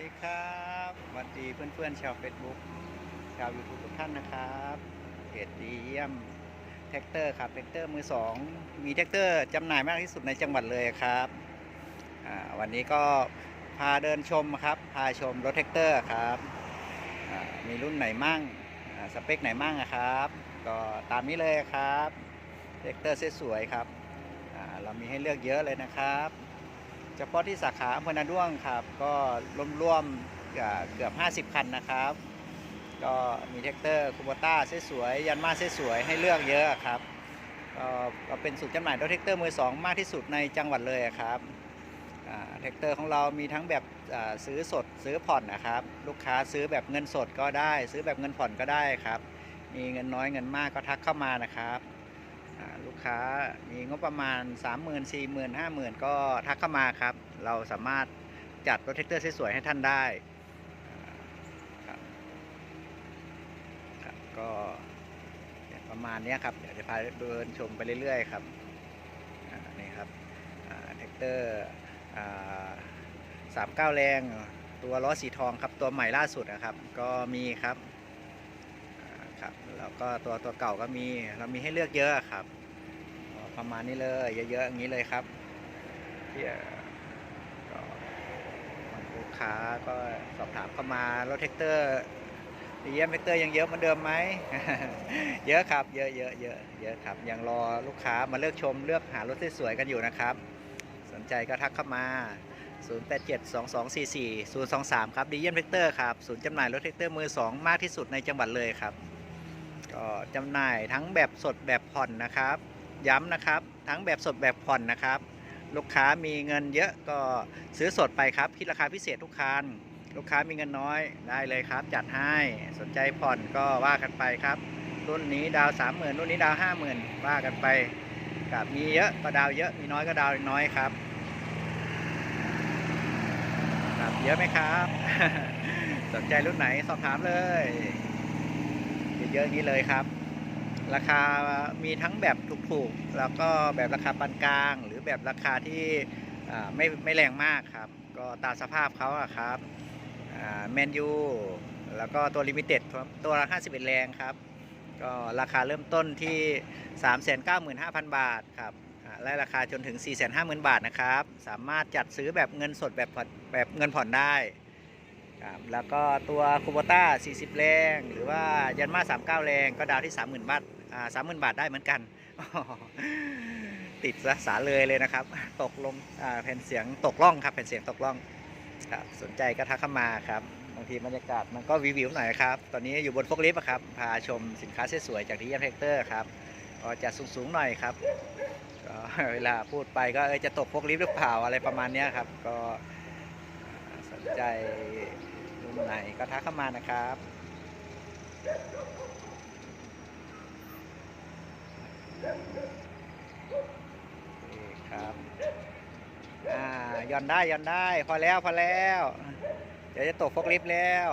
ดีครับสวัสดีเพื่อนๆชาว Facebook ชาว YouTube ทุกท่านนะครับเพจดีเยี่ยมแท็กเตอร์ครับแท็กเตอร์มือสองมีแท็กเตอร์จำหน่ายมากที่สุดในจังหวัดเลยครับวันนี้ก็พาเดินชมครับ พาชมรถแท็กเตอร์ครับมีรุ่นไหนมั่งสเปคไหนมั่งอะครับ ก็ตามนี้เลยครับแท็กเตอร์สวยๆครับเรามีให้เลือกเยอะเลยนะครับ เฉพาะที่สาขาอำเภอนาด้วงครับ ก็ร่วมๆเกือบเกือบ 50 คันนะครับ ก็มีแท็กเตอร์คูโบต้าสวยๆยันมาสวยๆให้เลือกเยอะครับก็เป็นสูตรจำหน่ายรถแท็กเตอร์มือสองมากที่สุดในจังหวัดเลยครับแท็กเตอร์ของเรามีทั้งแบบซื้อสดซื้อผ่อนนะครับ ลูกค้าซื้อแบบเงินสดก็ได้ ซื้อแบบเงินผ่อนก็ได้ครับ มีเงินน้อยเงินมากก็ทักเข้ามานะครับ ลูกค้ามีงบประมาณ 3 0 0 0 0 4 0 0 0 0 5 0,000 ก็ทักเข้ามาครับ เราสามารถจัดรถแท็กเตอร์สวยๆให้ท่านได้ครับครับก็ประมาณนี้ครับ เดี๋ยวจะพาเดินชมไปเรื่อยๆครับนี่ครับแท็กเตอร์สามเก้าแรงตัวล้อสีทองครับ ตัวใหม่ล่าสุดนะครับ ก็มีครับ ครับแล้วก็ตัวตัวเก่าก็มีเรามีให้เลือกเยอะครับ ประมาณนี้เลยเยอะๆอย่างนี้เลยครับที่ก็ลูกค้าก็สอบถามเข้ามารถแท็กเตอร์ดีเยี่ยมแท็กเตอร์ยังเยอะเหมือนเดิมไหมเยอะครับ เยอะเยอะเยอะเยอะครับยังรอลูกค้ามาเลือกชมเลือกหารถสวยๆกันอยู่นะครับ สนใจก็ทักเข้ามา0872244023 ครับดีเยี่ยมแท็กเตอร์ครับ ศูนย์จำหน่ายรถแท็กเตอร์มือ 2 มากที่สุดในจังหวัดเลยครับ ก็จำหน่ายทั้งแบบสดแบบผ่อนนะครับ ย้ำนะครับทั้งแบบสดแบบผ่อนนะครับ ลูกค้ามีเงินเยอะก็ซื้อสดไปครับคิดราคาพิเศษทุกคันลูกค้ามีเงินน้อยได้เลยครับ จัดให้สนใจผ่อนก็ว่ากันไปครับ รุ่นนี้ดาว30,000รุ่นนี้ดาว50,000ว่ากันไปกับมีเยอะก็ดาวเยอะมีน้อยก็ดาวน้อยครับครับเยอะไหมครับ สนใจรุ่นไหนสอบถามเลย เยอะๆนี้เลยครับ ราคามีทั้งแบบถูกๆ แล้วก็แบบราคาปานกลาง หรือแบบราคาที่ไม่ไม่แรงมากครับ ก็ตามสภาพเขาอะครับแมนยูแล้วก็ตัวลิมิเต็ดตัวละ51 แรงครับ ก็ราคาเริ่มต้นที่ 395,000 บาทครับและราคาจนถึง 450,000 บาทนะครับ สามารถจัดซื้อแบบเงินสดแบบแบบเงินผ่อนได้ ครับแล้วก็ตัวคูโบต้า 40 แรง หรือว่ายันมา 39 แรง ก็ดาวที่ 30,000 บาทอ่า30,000บาทได้เหมือนกัน ติดสาเลยเลยนะครับ ตกลงอ่าแผ่นเสียงตกล่องครับแผ่นเสียงตกล่องครับสนใจก็ทักเข้ามาครับบางทีบรรยากาศมันก็วิววิวๆหน่อยครับ ตอนนี้อยู่บนฟกลิฟต์ครับ พาชมสินค้าสวยๆจากที่เยี่ยมเฮกเตอร์ครับก็จะสูงๆหน่อยครับก็เวลาพูดไปก็เออจะตกพวกลิฟต์หรือเปล่าอะไรประมาณนี้ครับ ก็ ใจรุ่มไหนก็ทักเข้ามานะครับนี่ครับอ่าย้อนได้ย้อนได้ พอแล้วพอแล้ว เดี๋ยวจะตกฟกลิฟต์แล้ว